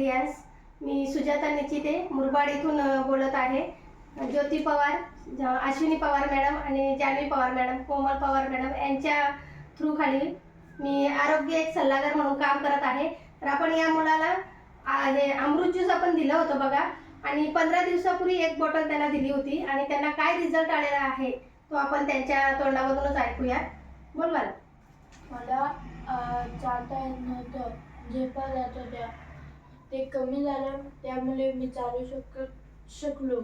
रियाज मी सुजाता निचिते मुरबाड इथून बोलत आहे. ज्योती पवार अश्विनी पवार मॅडम आणि जानवी पवार मॅडम कोमल पवार मॅडम यांच्या थ्रू खाली मी आरोग्य एक सल्लागार म्हणून काम करत आहे. तर आपण या मुलाला हे अमृत ज्यूस आपण दिलं होतं बघा. आणि पंधरा दिवसापूर्वी एक बॉटल त्यांना दिली होती आणि त्यांना काय रिझल्ट आलेला आहे तो आपण त्यांच्या तोंडामधूनच ऐकूया. बोल मला मला चालता येत नव्हतं. झेपा जात होत्या. ते कमी झालं त्यामुळे मी चालू शक शकलो.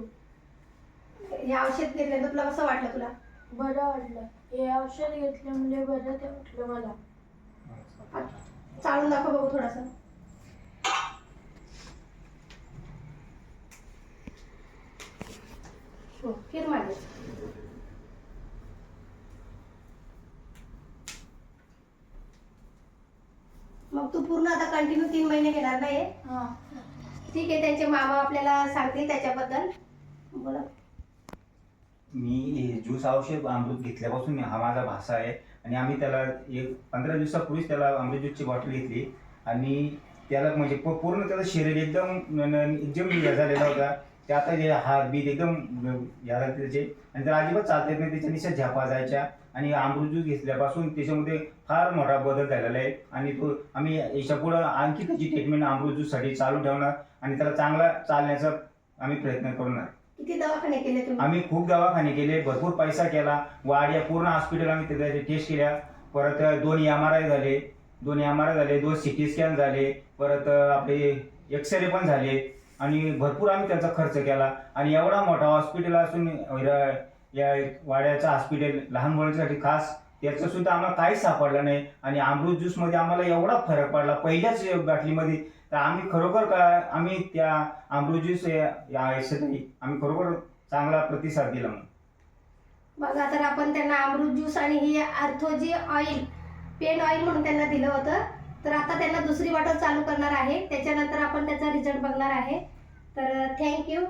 हे औषध घेतल्यानंतर तुला कसं वाटलं तुला? बरं वाटलं. हे औषध घेतल्यामुळे बरं ते वाटलं मला. चालून दाखव बघू थोडंसं. हो, फिर मागे. मग तू पूर्ण आता कंटिन्यू तीन महिने घेणार नाही हां. ठीक आहे त्यांचे मामा आपल्याला सांगतील त्याच्याबद्दल. बोला. मी ज्यूस औषध अमृत घेतल्यापासून मी- हा माझा भासा आहे. आणि आम्ही त्याला एक पंधरा दिवसापूर्वीच त्याला अमृत ज्यूसची बॉटल घेतली. आणि त्याला म्हणजे प- पूर्ण त्याचं शरीर एकदम न- न- एकदम हे झालेला होता. ते आता जे हात बीत एकदम या त्याचे आणि त्याला अजिबात चालता नाही त्याच्या निशा झ्यापा जायच्या आणि अमृत ज्यूस घेतल्यापासून त्याच्यामध्ये फार मोठा बदल झालेला आहे. आणि तो आम्ही याच्यापुढं आणखी त्याची ट्रीटमेंट अमृत ज्यूससाठी चालू ठेवणार आणि त्याला चांगला चालण्याचा आम्ही प्रयत्न करणार. किती दवाखाने केले तुम्ही? आम्ही खूप दवाखाने केले भरपूर पैसा केला. वाड्या पूर्ण हॉस्पिटल आम्ही त्याचे टेस्ट केल्या. परत दोन एम आर आय झाले. दोन एम आर आय झाले दोन सी टी स्कॅन झाले. परत आपले एक्सरे पण झाले. आणि भरपूर आम्ही त्याचा खर्च केला. आणि एवढा मोठा हॉस्पिटल असून या- वाड्याचं हॉस्पिटल लहान मुलांसाठी खास त्याचं सुद्धा आम्हाला काहीच सापडलं नाही. आणि अमृत ज्यूसमध्ये आम्हाला एवढा फरक पडला. पहिल्याच बाटलीमध्ये तर आम्ही खरोखर का आम्ही त्या अमृत ज्यूस या आयुष्यातही आम्ही खरोखर चांगला प्रतिसाद दिला मग बघा तर आपण त्यांना अमृत ज्यूस आणि ही आर्थोजी ऑइल पेन ऑइल म्हणून त्यांना दिलं होतं. तर आता त्यांना दुसरी बॉटल चालू करणार आहे. त्याच्यानंतर आपण त्याचा रिझल्ट बघणार आहे. तर थँक्यू